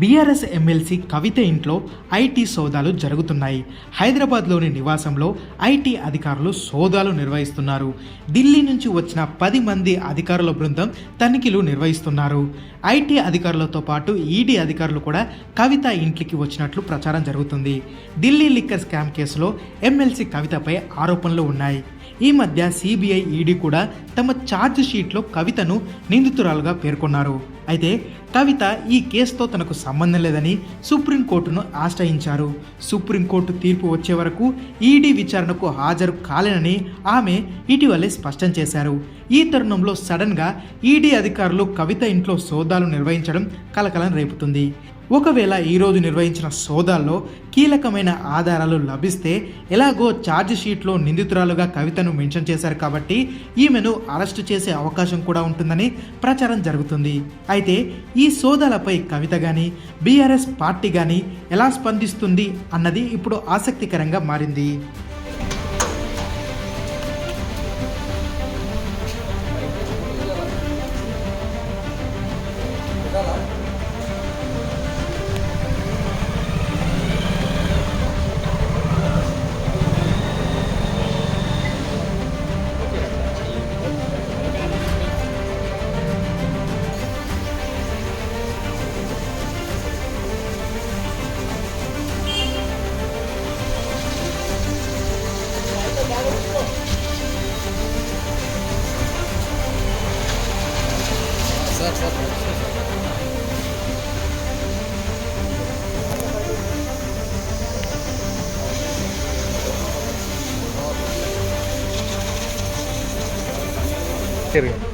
BRS MLC కవిత ఇంట్లో IT సోదాలు జరుగుతున్నాయి. హైదరాబాద్లోని నివాసంలో ఐటీ అధికారులు సోదాలు నిర్వహిస్తున్నారు. ఢిల్లీ నుంచి వచ్చిన పది మంది అధికారుల బృందం తనిఖీలు నిర్వహిస్తున్నారు. ఐటీ అధికారులతో పాటు ఈడీ అధికారులు కూడా కవిత ఇంట్లోకి వచ్చినట్లు ప్రచారం జరుగుతుంది. ఢిల్లీ లిక్కర్ స్కామ్ కేసులో ఎమ్మెల్సీ కవితపై ఆరోపణలు ఉన్నాయి. ఈ మధ్య సిబిఐ ఈడీ కూడా తమ ఛార్జ్ షీట్లో కవితను నిందితురాలుగా పేర్కొన్నారు. అయితే కవిత ఈ కేసుతో తనకు సంబంధం లేదని సుప్రీంకోర్టును ఆశ్రయించారు. సుప్రీంకోర్టు తీర్పు వచ్చే వరకు ఈడీ విచారణకు హాజరు కాలేనని ఆమె ఇటీవలే స్పష్టం చేశారు. ఈ తరుణంలో సడన్గా ఈడీ అధికారులు కవిత ఇంట్లో సోదాలు నిర్వహించడం కలకలం రేపుతుంది. ఒకవేళ ఈరోజు నిర్వహించిన సోదాల్లో కీలకమైన ఆధారాలు లభిస్తే ఎలాగో ఛార్జ్ షీట్లో నిందితురాలుగా కవితను మెన్షన్ చేశారు కాబట్టి ఈమెను అరెస్టు చేసే అవకాశం కూడా ఉంటుందని ప్రచారం జరుగుతుంది. అయితే ఈ సోదాలపై కవిత కానీ బీఆర్ఎస్ పార్టీ కానీ ఎలా స్పందిస్తుంది అన్నది ఇప్పుడు ఆసక్తికరంగా మారింది. 对的。对的。对。